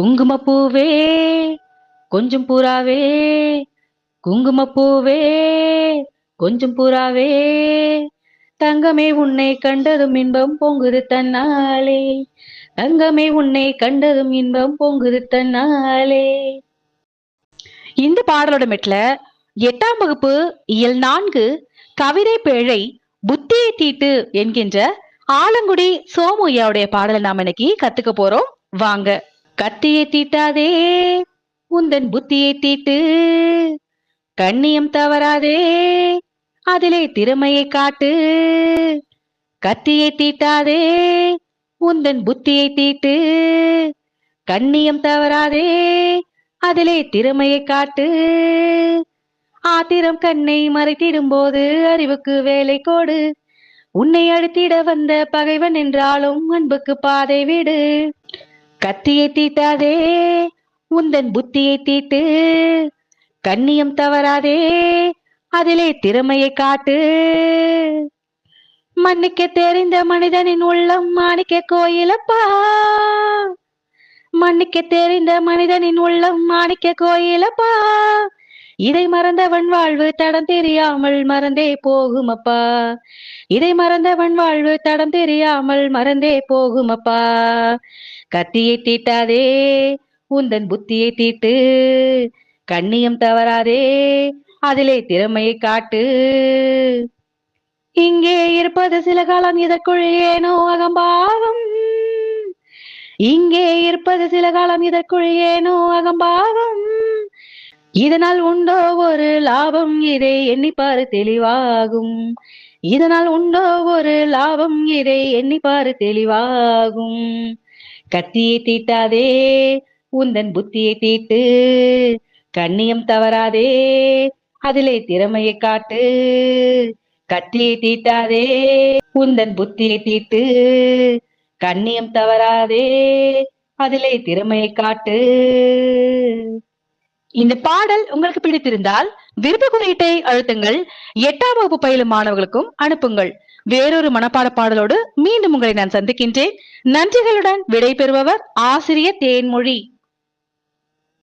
குங்குமப்பூவே கொஞ்சம் புறாவே குங்குமப்பூவே கொஞ்சம் புறாவே தங்கமே உன்னை கண்டதும் இன்பம் பொங்குது தன்னாலே. தங்கமே உன்னை கண்டதும் இன்பம் பொங்குது தன்னாலே. இந்த பாடலோட மெட்ல எட்டாம் வகுப்பு இயல் நான்கு கவிதை பேழை புத்தியை தீட்டு என்கின்ற ஆலங்குடி சோமுய்யாவுடைய பாடலை நாம இன்னைக்கு கத்துக்க போறோம். வாங்க. கத்தியை தீட்டாதே உந்தன் புத்தியை தீட்டு கண்ணியம் தவறாதே அதிலே திறமையை காட்டு. கத்தியை தீட்டாதே உந்தன் புத்தியை தீட்டு கண்ணியம் தவறாதே அதிலே திறமையை காட்டு. ஆத்திரம் கண்ணை மறைத்திடும் போது அறிவுக்கு வேலை கோடு. உன்னை அழுத்திட வந்த பகைவன் என்றாலும் அன்புக்கு பாதை விடு. கத்தியை தீட்டாதே உந்தன் புத்தியை தீட்டு கண்ணியம் தவறாதே அதிலே திறமையை காட்டு. மன்னிக்க தெரிந்த மனிதனின் உள்ளம் மாணிக்க கோயிலப்பா. மன்னிக்க தெரிந்த மனிதனின் உள்ளம் மாணிக்க கோயிலப்பா. இதை மறந்தவன் வாழ்வு தடம் தெரியாமல் மறந்தே போகுமப்பா. இதை மறந்தவன் வாழ்வு தடம் தெரியாமல் மறந்தே போகுமப்பா. கத்தியை தீட்டாதே உந்தன் புத்தியை தீட்டு கண்ணியம் தவறாதே அதிலே திறமையை காட்டு. இங்கே இருப்பது சில காலம் இதற்குள் ஏனோ அகம்பாவம். இங்கே இருப்பது சில காலம் இதற்குள் ஏனோ அகம்பாவம். இதனால் உண்டோ ஒரு லாபம்? இதை எண்ணிப்பாரு தெளிவாகும். இதனால் உண்டோ ஒரு லாபம்? இதை எண்ணிப்பாரு தெளிவாகும். கத்தியை தீட்டாதே உந்தன் புத்தியை தீட்டு கண்ணியம் தவறாதே அதிலே திறமையை காட்டு. கத்தியை தீட்டாதே உந்தன் புத்தியை தீட்டு கண்ணியம் தவறாதே அதிலே திறமையை காட்டு. இந்த பாடல் உங்களுக்கு பிடித்திருந்தால் விருப்ப குறியீட்டை அழுத்துங்கள். எட்டாம் வகுப்பு பயிலும் மாணவர்களுக்கும் அனுப்புங்கள். வேறொரு மனப்பாட பாடலோடு மீண்டும் உங்களை நான் சந்திக்கின்றேன். நன்றிகளுடன் விடைபெறுபவர் ஆசிரியர் தேன்மொழி.